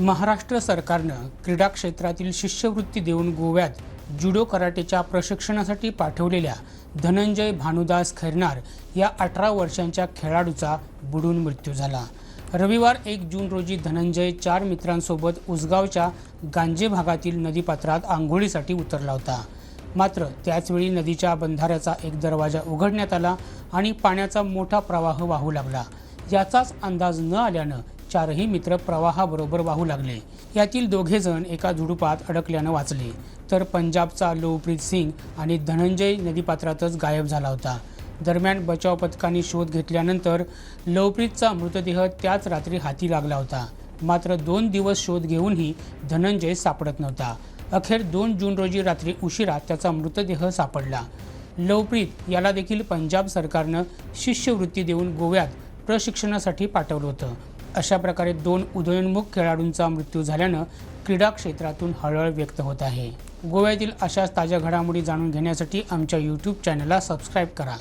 महाराष्ट्र सरकारनं क्रीडा क्षेत्रातील शिष्यवृत्ती देऊन गोव्यात जुडो कराटेच्या प्रशिक्षणासाठी पाठवलेल्या धनंजय भानुदास खैरनार या अठरा वर्षांच्या खेळाडूचा बुडून मृत्यू झाला. रविवार एक जून रोजी धनंजय चार मित्रांसोबत उसगावच्या गांजे भागातील नदीपात्रात आंघोळीसाठी उतरला होता. मात्र त्याचवेळी नदीच्या बंधाऱ्याचा एक दरवाजा उघडण्यात आला आणि पाण्याचा मोठा प्रवाह वाहू लागला. याचाच अंदाज न आल्यानं चारही मित्र प्रवाहाबरोबर वाहू लागले. यातील दोघे जण एका झुडुपात अडकल्यानं वाचले. तर पंजाबचा लोवप्रीत सिंग आणि धनंजय नदीपात्रातच गायब झाला होता. दरम्यान बचाव पथकांनी शोध घेतल्यानंतर लवप्रीतचा मृतदेह त्याच रात्री हाती लागला होता. मात्र दोन दिवस शोध घेऊनही धनंजय सापडत नव्हता. अखेर दोन जून रोजी रात्री उशिरा त्याचा मृतदेह सापडला. लवप्रीत याला देखील पंजाब सरकारनं शिष्यवृत्ती देऊन गोव्यात प्रशिक्षणासाठी पाठवलं होतं. अशा प्रकारे दोन उदयोन्मुख खेळाडूंचा मृत्यू झाल्यानं क्रीडा क्षेत्रातून हळहळ व्यक्त होत आहे. गोव्यातील अशाच ताज्या घडामोडी जाणून घेण्यासाठी आमच्या यूट्यूब चॅनलला सबस्क्राईब करा.